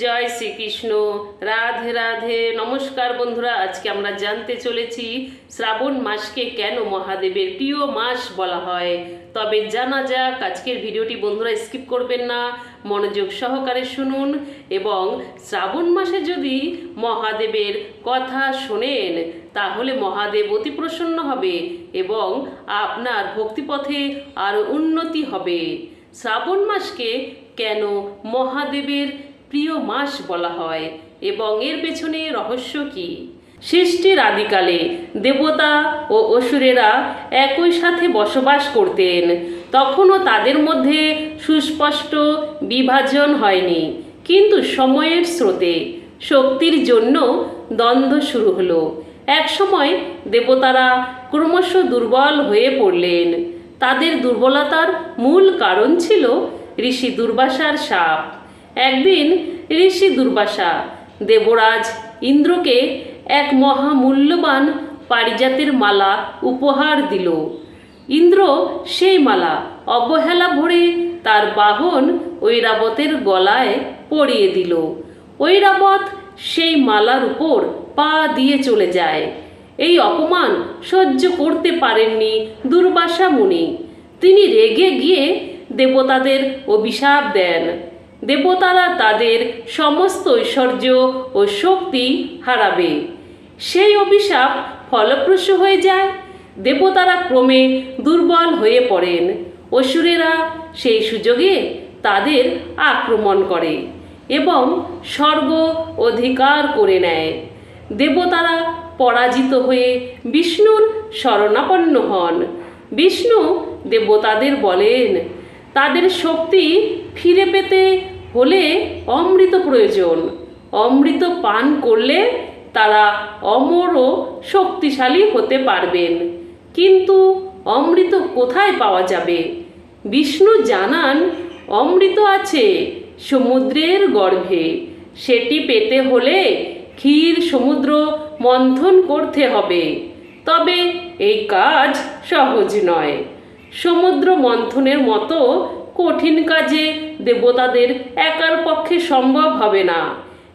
জয় শ্রীকৃষ্ণ। রাধে রাধে। নমস্কার বন্ধুরা, আজকে আমরা জানতে চলেছি শ্রাবণ মাসকে কেন মহাদেবের প্রিয় মাস বলা হয়। তবে জানা যাক, আজকের ভিডিওটি বন্ধুরা স্কিপ করবেন না, মনোযোগ সহকারে শুনুন এবং শ্রাবণ মাসে যদি মহাদেবের কথা শোনেন, তাহলে মহাদেব অতি প্রসন্ন হবে এবং আপনার ভক্তিপথে আরও উন্নতি হবে। শ্রাবণ মাসকে কেন মহাদেবের প্রিয় মাস বলা হয় এবং এর পেছনে রহস্য কি? সৃষ্টির আদিকালে দেবতা ও অসুরেরা একই সাথে বসবাস করতেন। তখনও তাদের মধ্যে সুস্পষ্ট বিভাজন হয়নি। কিন্তু সময়ের স্রোতে শক্তির জন্য দ্বন্দ্ব শুরু হলো। একসময় দেবতারা ক্রমশ দুর্বল হয়ে পড়লেন। তাদের দুর্বলতার মূল কারণ ছিল ঋষি দুর্বাসার সাপ। একদিন ঋষি দুর্বাসা দেবরাজ ইন্দ্রকে এক মহামূল্যবান পারিজাতের মালা উপহার দিল। ইন্দ্র সেই মালা অবহেলা ভরে তার বাহন ঐরাবতের গলায় পরিয়ে দিল। ঐরাবত সেই মালার উপর পা দিয়ে চলে যায়। এই অপমান সহ্য করতে পারেননি দুর্বাসা মুনি। তিনি রেগে গিয়ে দেবতাদের অভিশাপ দেন। দেবতারা তাদের সমস্ত ঐশ্বর্য ও শক্তি হারাবে। সেই অভিশাপ ফলপ্রসূ হয়ে যায়। দেবতারা ক্রমে দুর্বল হয়ে পড়েন। অসুরেরা সেই সুযোগে তাদের আক্রমণ করে এবং স্বর্গ অধিকার করে নেয়। দেবতারা পরাজিত হয়ে বিষ্ণুর শরণাপন্ন হন। বিষ্ণু দেবতাদের বলেন, তাদের শক্তি ফিরে পেতে হলে অমৃত প্রয়োজন। অমৃত পান করলে তারা অমর ও শক্তিশালী হতে পারবেন। কিন্তু অমৃত কোথায় পাওয়া যাবে? বিষ্ণু জানান, অমৃত আছে সমুদ্রের গর্ভে। সেটি পেতে হলে ক্ষীর সমুদ্র মন্থন করতে হবে। তবে এই কাজ সহজ নয়। সমুদ্র মন্থনের মতো কঠিন কাজে দেবতাদের একার পক্ষে সম্ভব হবে না।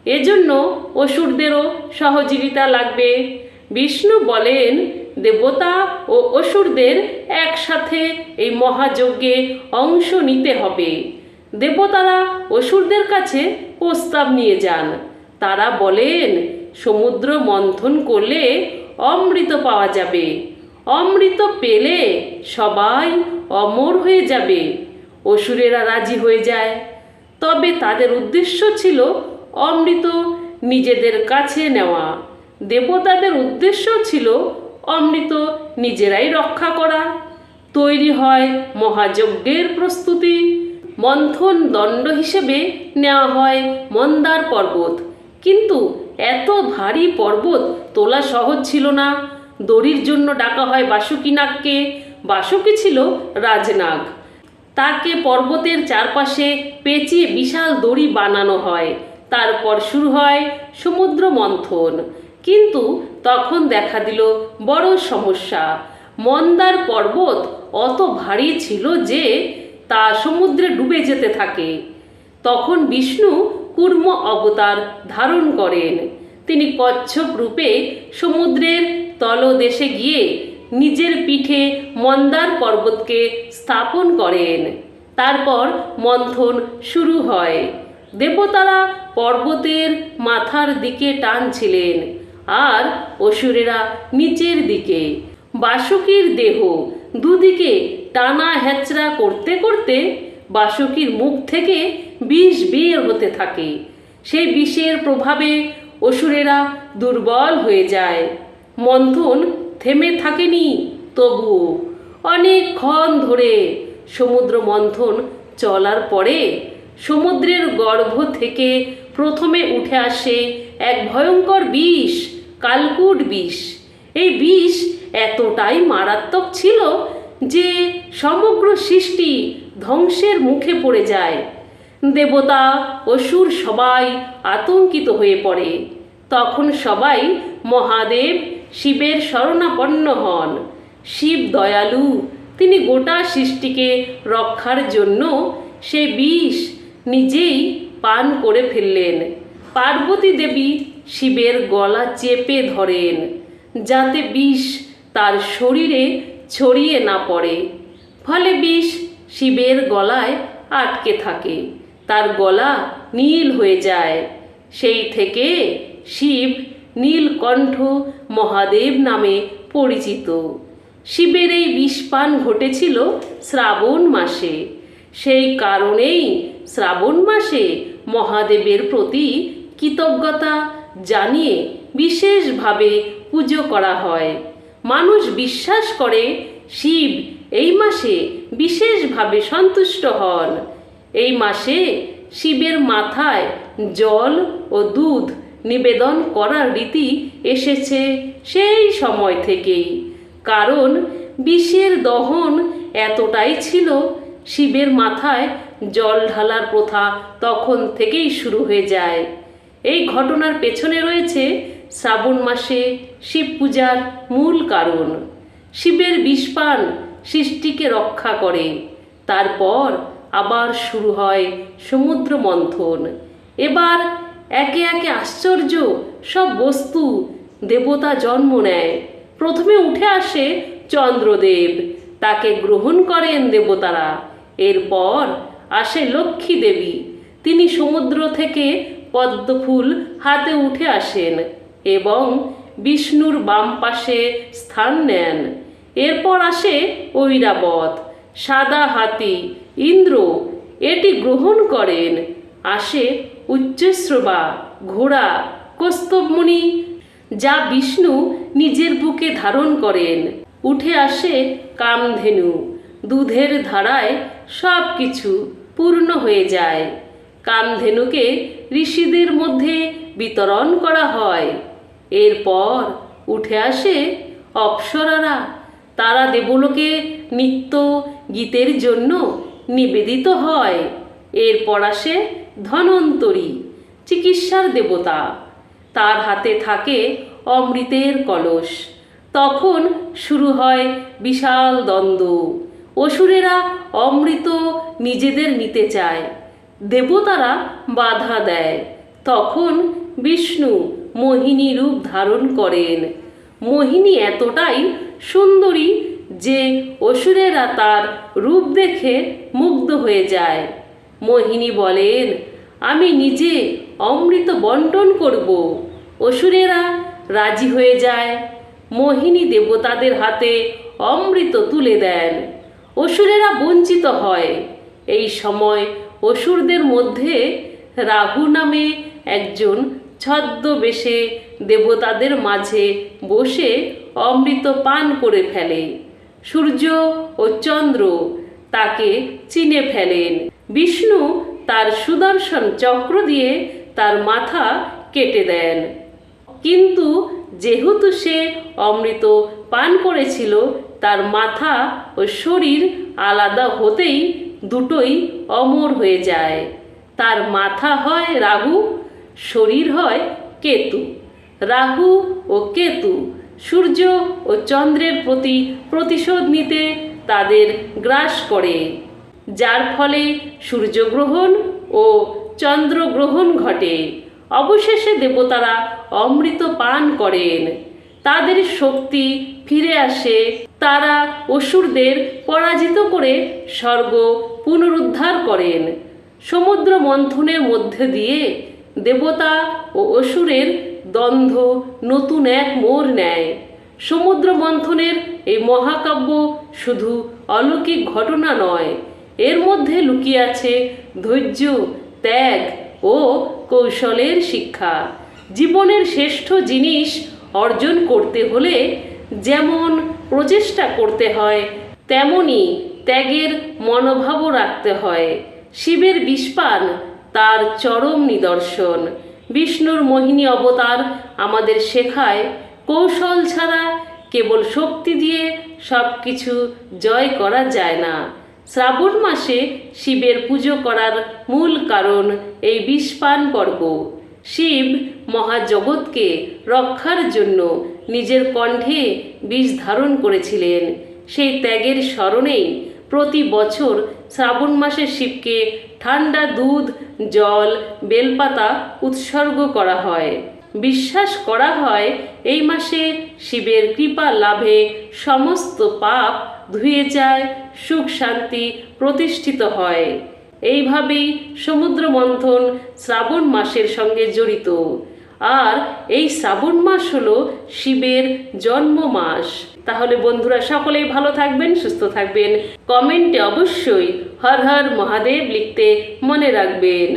এজন্য অসুরদেরও সহযোগিতা লাগবে। বিষ্ণু বলেন, দেবতা ও অসুরদের একসাথে এই মহাযজ্ঞে অংশ নিতে হবে। দেবতারা অসুরদের কাছে প্রস্তাব নিয়ে যান। তারা বলেন, সমুদ্র মন্থন করলে অমৃত পাওয়া যাবে। অমৃত পেলে সবাই অমর হয়ে যাবে। অসুরেরা রাজি হয়ে যায়। তবে তাদের উদ্দেশ্য ছিল অমৃত নিজেদের কাছে নেওয়া। দেবতাদের উদ্দেশ্য ছিল অমৃত নিজেরাই রক্ষা করা। তৈরি হয় মহাযজ্ঞের প্রস্তুতি। মন্থন দণ্ড হিসেবে নেওয়া হয় মন্দার পর্বত। কিন্তু এত ভারী পর্বত তোলা সহজ ছিল না। দড়ির জন্য ডাকা হয় বাসুকিনাগকে। বাসুকি ছিল রাজনাগ। তাকে পর্বতের চারপাশে পেঁচিয়ে বিশাল দড়ি বানানো হয়। তারপর শুরু হয় সমুদ্র মন্থন। কিন্তু তখন দেখা দিল বড় সমস্যা। মন্দার পর্বত অত ভারী ছিল যে তা সমুদ্রে ডুবে যেতে থাকে। তখন বিষ্ণু কুর্ম অবতার ধারণ করেন। তিনি কচ্ছপ রূপে সমুদ্রের তলদেশে গিয়ে নিজের পিঠে মন্দার পর্বতকে স্থাপন করেন। তারপর মন্থন শুরু হয়। দেবতারা পর্বতের মাথার দিকে টানছিলেন আর অসুরেরা নিচের দিকে। বাসুকির দেহ দুদিকে টানা হেঁচড়া করতে করতে বাসুকির মুখ থেকে বিষ বের হতে থাকে। সেই বিষের প্রভাবে অসুরেরা দুর্বল হয়ে যায়। মন্থন থেমে থাকেনি তবুও অনেকক্ষণ ধরে সমুদ্র মন্থন চলার পরে সমুদ্রের গর্ভ থেকে প্রথমে উঠে আসে এক ভয়ঙ্কর বিষ, কালকুট বিষ। এই বিষ এতটাই মারাত্মক ছিল যে সমগ্র সৃষ্টি ধ্বংসের মুখে পড়ে যায়। দেবতা অসুর সবাই আতঙ্কিত হয়ে পড়ে। তখন সবাই মহাদেব শিবের শরণাপন্ন হন। শিব দয়ালু, তিনি গোটা সৃষ্টিকে রক্ষার জন্য সে বিষ নিজেই পান করে ফেললেন। পার্বতী দেবী শিবের গলা চেপে ধরেন, যাতে বিষ তার শরীরে ছড়িয়ে না পড়ে। ফলে বিষ শিবের গলায় আটকে থাকে, তার গলা নীল হয়ে যায়। সেই থেকে শিব নীলকণ্ঠ মহাদেব নামে পরিচিত। শিবের এই বিষপান ঘটেছিল শ্রাবণ মাসে। সেই কারণেই শ্রাবণ মাসে মহাদেবের প্রতি কৃতজ্ঞতা জানিয়ে বিশেষভাবে পুজো করা হয়। মানুষ বিশ্বাস করে, শিব এই মাসে বিশেষভাবে সন্তুষ্ট হন। এই মাসে শিবের মাথায় জল ও দুধ নিবেদন করার রীতি এসেছে সেই সময় থেকেই। কারণ বিষের দহন এতটাই ছিল, শিবের মাথায় জল ঢালার প্রথা তখন থেকেই শুরু হয়ে যায়। এই ঘটনার পেছনে রয়েছে শ্রাবণ মাসে শিব পূজার মূল কারণ। শিবের বিষপান সৃষ্টিকে রক্ষা করে। তারপর আবার শুরু হয় সমুদ্র মন্থন। এবার একে একে আশ্চর্য সব বস্তু দেবতা জন্ম নেয়। প্রথমে উঠে আসে চন্দ্রদেব, তাকে গ্রহণ করেন দেবতারা। এরপর আসে লক্ষ্মী দেবী, তিনি সমুদ্র থেকে পদ্মফুল হাতে উঠে আসেন এবং বিষ্ণুর বাম পাশে স্থান নেন। এরপর আসে ঐরাবত, সাদা হাতি, ইন্দ্র, এটি গ্রহণ করেন। আসে উচ্চশ্রবা ঘোড়া, কস্তবমণি, যা বিষ্ণু নিজের বুকে ধারণ করেন। উঠে আসে কামধেনু, দুধের ধারায় সব কিছু পূর্ণ হয়ে যায়। কামধেনুকে ঋষিদের মধ্যে বিতরণ করা হয়। এরপর উঠে আসে অপ্সরারা, তারা দেবলোকে নিত্য গীতের জন্য নিবেদিত হয়। এরপর আসে ধনন্তরী, চিকিৎসার দেবতা। তার হাতে থাকে অমৃতের কলস। তখন শুরু হয় বিশাল দ্বন্দ্ব। অসুরেরা অমৃত নিজেদের নিতে চায়। দেবতারা বাধা দেয়। তখন বিষ্ণু মোহিনী রূপ ধারণ করেন। মোহিনী এতটাই সুন্দরী যে অসুরেরা তার রূপ দেখে মুগ্ধ হয়ে যায়। মোহিনী বলেন, আমি নিজে অমৃত বন্টন করব। অসুরেরা রাজি হয়ে যায়। মোহিনী দেবতাদের হাতে অমৃত তুলে দেন। অসুরেরা বঞ্চিত হয়। এই সময় অসুরদের মধ্যে রাহু নামে একজন ছদ্মবেশে দেবতাদের মাঝে বসে অমৃত পান করে ফেলে। সূর্য ও চন্দ্র তাকে চিনে ফেলেন। বিষ্ণু তার সুদর্শন চক্র দিয়ে তার মাথা কেটে দেন। কিন্তু যেহেতু সে অমৃত পান করেছিল, তার মাথা ও শরীর আলাদা হতেই দুটোই অমর হয়ে যায়। তার মাথা হয় রাহু, শরীর হয় কেতু। রাহু ও কেতু সূর্য ও চন্দ্রের প্রতি প্রতিশোধ নিতে তাদের গ্রাস করে। যার ফলে সূর্যগ্রহণ ও চন্দ্রগ্রহণ ঘটে। অবশেষে দেবতারা অমৃত পান করেন। তাদের শক্তি ফিরে আসে। তারা অসুরদের পরাজিত করে স্বর্গ পুনরুদ্ধার করেন। সমুদ্র মন্থনের মধ্যে দিয়ে দেবতা ও অসুরের দ্বন্দ্ব নতুন এক মোড় নেয়। সমুদ্র মন্থনের এই মহাকাব্য শুধু অলৌকিক ঘটনা নয় এর মধ্যে লুকিয়ে আছে ধৈর্য, ত্যাগ ও কৌশলের শিক্ষা। জীবনের শ্রেষ্ঠ জিনিস অর্জন করতে হলে যেমন প্রচেষ্টা করতে হয়, তেমনি ত্যাগের মনোভাবও রাখতে হয়। শিবের বিষপান, তার চরম নিদর্শন। বিষ্ণুর মোহিনী অবতার আমাদের শেখায়, কৌশল ছাড়া কেবল শক্তি দিয়ে সব কিছু জয় করা যায় না। শ্রাবণ মাসে শিবের পুজো করার মূল কারণ এই বিষপান পর্ব। শিব মহাজগৎকে রক্ষার জন্য নিজের কণ্ঠে বিষ ধারণ করেছিলেন। সেই ত্যাগের স্মরণেই প্রতি বছর শ্রাবণ মাসে শিবকে ঠান্ডা দুধ, জল, বেলপাতা উৎসর্গ করা হয়। বিশ্বাস করা হয় এই মাসে শিবের কৃপা লাভে সমস্ত পাপ ধুয়ে যায়, সুখ শান্তি প্রতিষ্ঠিত হয়। এইভাবেই সমুদ্র মন্থন শ্রাবণ মাসের সঙ্গে জড়িত। আর এই শ্রাবণ মাস হলো শিবের জন্ম মাস। তাহলে বন্ধুরা সকলেই ভালো থাকবেন, সুস্থ থাকবেন। কমেন্টে অবশ্যই হর হর মহাদেব লিখতে মনে রাখবেন।